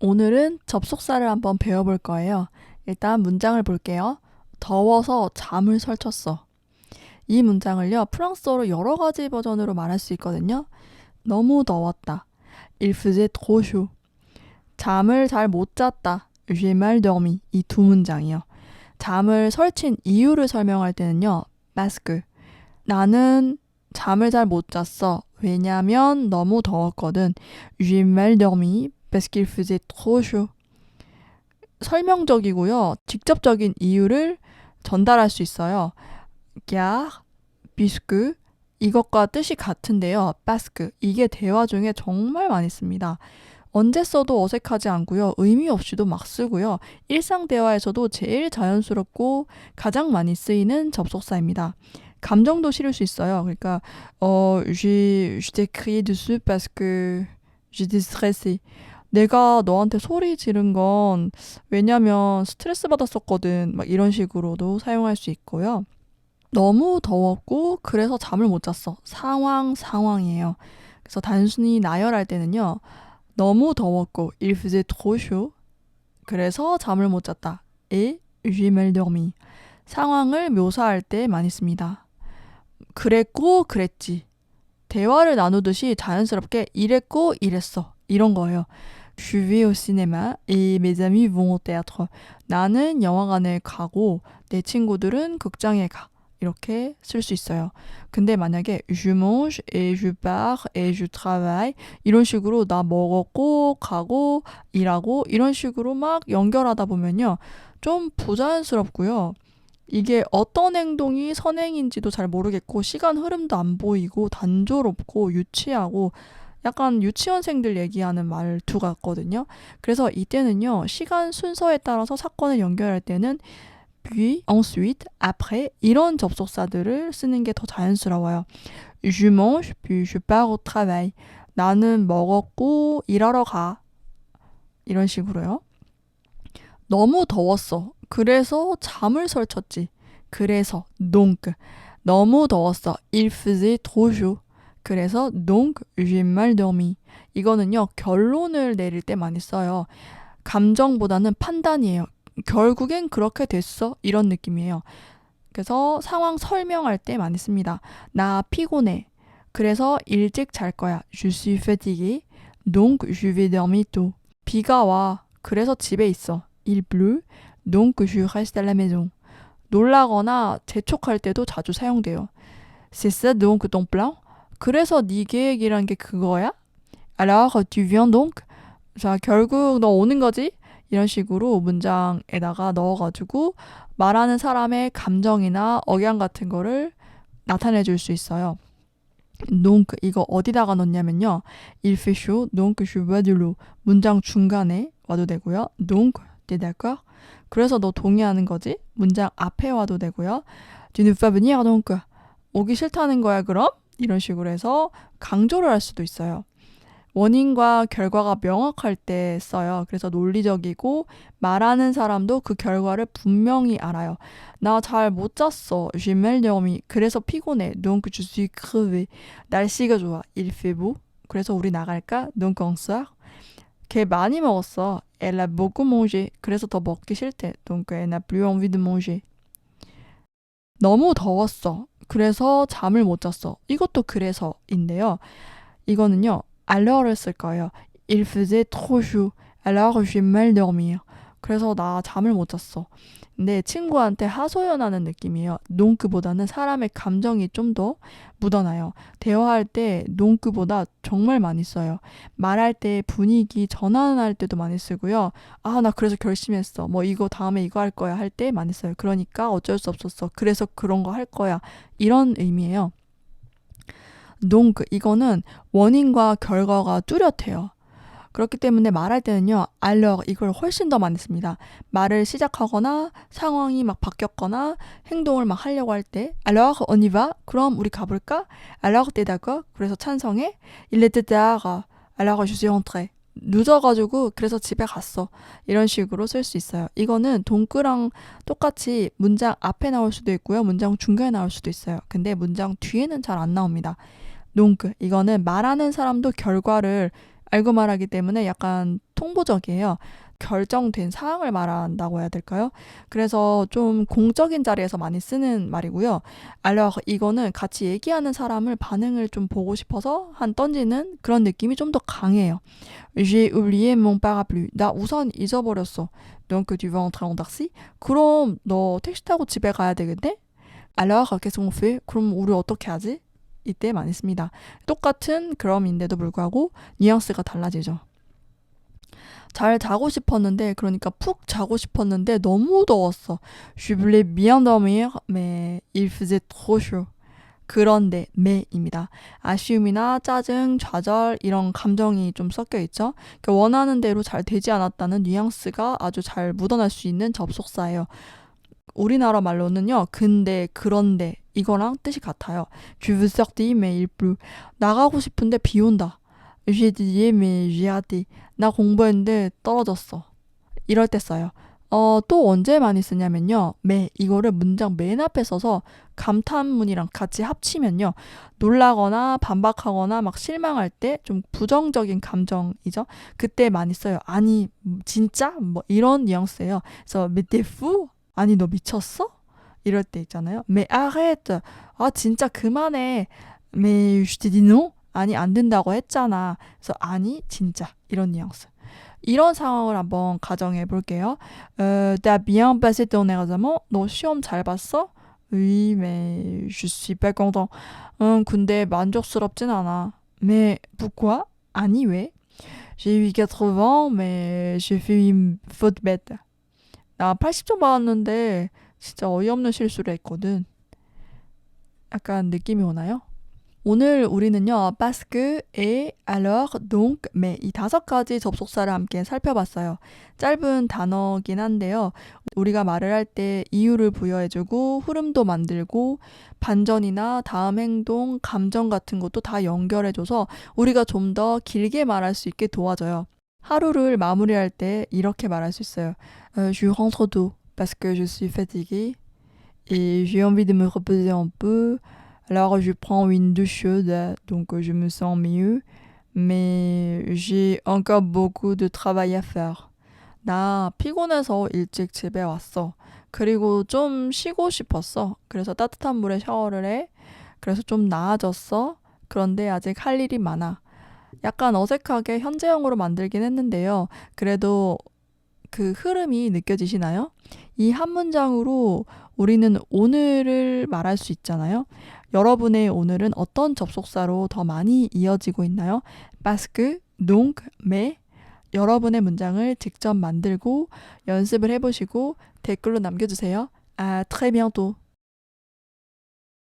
오늘은 접속사를 한번 배워볼 거예요. 일단 문장을 볼게요. 더워서 잠을 설쳤어. 이 문장을요, 프랑스어로 여러 가지 버전으로 말할 수 있거든요. 너무 더웠다. Il faisait trop chaud. 잠을 잘 못 잤다. J'ai mal dormi. 이 두 문장이요. 잠을 설친 이유를 설명할 때는요, que. 나는 잠을 잘 못 잤어. 왜냐면 너무 더웠거든. J'ai mal dormi parce qu'il faisait trop chaud. 설명적이고요. 직접적인 이유를 전달할 수 있어요. car, puisque 이것과 뜻이 같은데요. parce que 이게 대화 중에 정말 많이 씁니다. 언제 써도 어색하지 않고요. 의미 없이도 막 쓰고요. 일상 대화에서도 제일 자연스럽고 가장 많이 쓰이는 접속사입니다. 감정도 실을 수 있어요. 그러니까 어, j'ai, je t'ai crié dessus parce que j'étais stressé. 내가 너한테 소리 지른 건 왜냐면 스트레스 받았었거든. 막 이런 식으로도 사용할 수 있고요. 너무 더웠고 그래서 잠을 못 잤어. 상황 상황이에요. 그래서 단순히 나열할 때는요. 너무 더웠고 il faisait trop chaud. 그래서 잠을 못 잤다. et j'ai mal dormi. 상황을 묘사할 때 많이 씁니다. 그랬고 그랬지. 대화를 나누듯이 자연스럽게 이랬고 이랬어. 이런 거예요. Je vais au cinéma et mes amis vont au théâtre. 나는 영화관에 가고 내 친구들은 극장에 가. 이렇게 쓸 수 있어요. 근데 만약에 je mange et je pars et je travaille 이런 식으로 나 먹었고 가고 일하고 이런 식으로 막 연결하다 보면요. 좀 부자연스럽고요. 이게 어떤 행동이 선행인지도 잘 모르겠고 시간 흐름도 안 보이고 단조롭고 유치하고 약간 유치원생들 얘기하는 말투 같거든요. 그래서 이때는요. 시간 순서에 따라서 사건을 연결할 때는 puis, ensuite, après 이런 접속사들을 쓰는 게 더 자연스러워요. Je mange, puis je pars au travail. 나는 먹었고 일하러 가. 이런 식으로요. 너무 더웠어. 그래서 잠을 설쳤지. 그래서 donc 너무 더웠어. Il faisait trop chaud. 그래서 donc j'ai mal dormi. 이거는요. 결론을 내릴 때 많이 써요. 감정보다는 판단이에요. 결국엔 그렇게 됐어. 이런 느낌이에요. 그래서 상황 설명할 때 많이 씁니다. 나 피곤해. 그래서 일찍 잘 거야. Je suis fatigué. Donc je vais dormir tôt. 비가 와. 그래서 집에 있어. Il pleut. Donc je reste à la maison. 놀라거나 재촉할 때도 자주 사용돼요. C'est ça donc ton plan? 그래서 네 계획이란 게 그거야? Alors tu viens donc? 자, 결국 너 오는 거지? 이런 식으로 문장에다가 넣어가지고 말하는 사람의 감정이나 억양 같은 거를 나타내 줄 수 있어요. donc 이거 어디다가 넣냐면요. il fait chaud, donc je bois de l'eau. 문장 중간에 와도 되고요. donc t'es? 그래서 너 동의하는 거지? 문장 앞에 와도 되고요. tu ne vas venir? 오기 싫다는 거야 그럼? 이런 식으로 해서 강조를 할 수도 있어요. 원인과 결과가 명확할 때 써요. 그래서 논리적이고 말하는 사람도 그 결과를 분명히 알아요. 나 잘 못 잤어. J'ai mal dormi. 그래서 피곤해. Donc je suis crevé. 날씨가 좋아. Il fait beau. 그래서 우리 나갈까? Donc on sort. 걔 많이 먹었어. Elle a beaucoup mangé. 그래서 더 먹기 싫대. Donc elle n'a plus envie de manger. 너무 더웠어. 그래서 잠을 못 잤어. 이것도 그래서인데요. 이거는요. alort를 쓸 거예요. Il faisait trop chaud. Alors j'ai mal dormi. 그래서 나 잠을 못 잤어. 근데 친구한테 하소연하는 느낌이에요. 농크보다는 사람의 감정이 좀 더 묻어나요. 대화할 때 농크보다 정말 많이 써요. 말할 때 분위기 전환할 때도 많이 쓰고요. 아, 나 그래서 결심했어. 뭐 이거 다음에 이거 할 거야 할 때 많이 써요. 그러니까 어쩔 수 없었어. 그래서 그런 거 할 거야. 이런 의미예요. donc 이거는 원인과 결과가 뚜렷해요. 그렇기 때문에 말할 때는요, alors 이걸 훨씬 더 많이 씁니다. 말을 시작하거나 상황이 막 바뀌었거나 행동을 막 하려고 할 때, on y va? 그럼 우리 가볼까? t'es d'accord? 그래서 찬성해? je suis rentré. 늦어가지고 그래서 집에 갔어. 이런 식으로 쓸 수 있어요. 이거는 동그랑 똑같이 문장 앞에 나올 수도 있고요. 문장 중간에 나올 수도 있어요. 근데 문장 뒤에는 잘 안 나옵니다. donc 이거는 말하는 사람도 결과를 알고 말하기 때문에 약간 통보적이에요. 결정된 사항을 말한다고 해야 될까요? 그래서 좀 공적인 자리에서 많이 쓰는 말이고요. alors 이거는 같이 얘기하는 사람을 반응을 좀 보고 싶어서 한 던지는 그런 느낌이 좀 더 강해요. J'ai oublié mon parapluie. 나 우산 잊어버렸어. Donc tu vas entrer en taxi? 그럼 너 택시 타고 집에 가야 되겠네? Alors qu'est-ce qu'on fait? 그럼 우리 어떻게 하지? 이때 많이 씁니다. 똑같은 그럼인데도 불구하고 뉘앙스가 달라지죠. 잘 자고 싶었는데 그러니까 푹 자고 싶었는데 너무 더웠어. Je voulais bien dormir, mais il faisait trop chaud. 그런데 매입니다. 아쉬움이나 짜증, 좌절 이런 감정이 좀 섞여 있죠. 그러니까 원하는 대로 잘 되지 않았다는 뉘앙스가 아주 잘 묻어날 수 있는 접속사예요. 우리나라 말로는요. 근데 그런데 이거랑 뜻이 같아요. Je veux sortir mais il pleut. 나가고 싶은데 비 온다. J'ai étudié mais j'ai raté. 나 공부했는데 떨어졌어. 이럴 때 써요. 어, 또 언제 많이 쓰냐면요. 매, 이거를 문장 맨 앞에 써서 감탄문이랑 같이 합치면요. 놀라거나 반박하거나 막 실망할 때 좀 부정적인 감정이죠. 그때 많이 써요. 아니, 진짜? 뭐 이런 뉘앙스예요. 그래서 t'es fou? 아니, 너 미쳤어? 이럴 때 있잖아요. mais arrête. 아, 진짜 그만해. mais je t'ai dit non? 아니, 안 된다고 했잖아. 그래서 아니, 진짜. 이런 뉘앙스. 이런 상황을 한번 가정해 볼게요. Euh, T'as bien passé ton examen? 너 시험 잘 봤어? Oui, mais je suis pas content. 응, 근데 만족스럽진 않아. Mais pourquoi? 아니 왜? J'ai eu 80, mais j'ai fait une faute bête. 나 80점 받았는데 진짜 어이없는 실수를 했거든. 약간 느낌이 오나요? 오늘 우리는요, parce que, et, alors, donc, mais 이 다섯 가지 접속사를 함께 살펴봤어요. 짧은 단어긴 한데요. 우리가 말을 할 때 이유를 부여해주고 흐름도 만들고 반전이나 다음 행동, 감정 같은 것도 다 연결해줘서 우리가 좀 더 길게 말할 수 있게 도와줘요. 하루를 마무리할 때 이렇게 말할 수 있어요. Euh, je rentre tôt parce que je suis fatiguée et j'ai envie de me reposer un peu. Alors je prends une douche chaude, donc je me sens mieux. Mais j'ai encore beaucoup de travail à faire. 나 피곤해서 일찍 집에 왔어. 그리고 좀 쉬고 싶었어. 그래서 따뜻한 물에 샤워를 해. 그래서 좀 나아졌어. 그런데 아직 할 일이 많아. 약간 어색하게 현재형으로 만들긴 했는데요. 그래도 그 흐름이 느껴지시나요? 이 한 문장으로 우리는 오늘을 말할 수 있잖아요. 여러분의 오늘은 어떤 접속사로 더 많이 이어지고 있나요? que, donc, mais 여러분의 문장을 직접 만들고 연습을 해보시고 댓글로 남겨주세요. À très bientôt.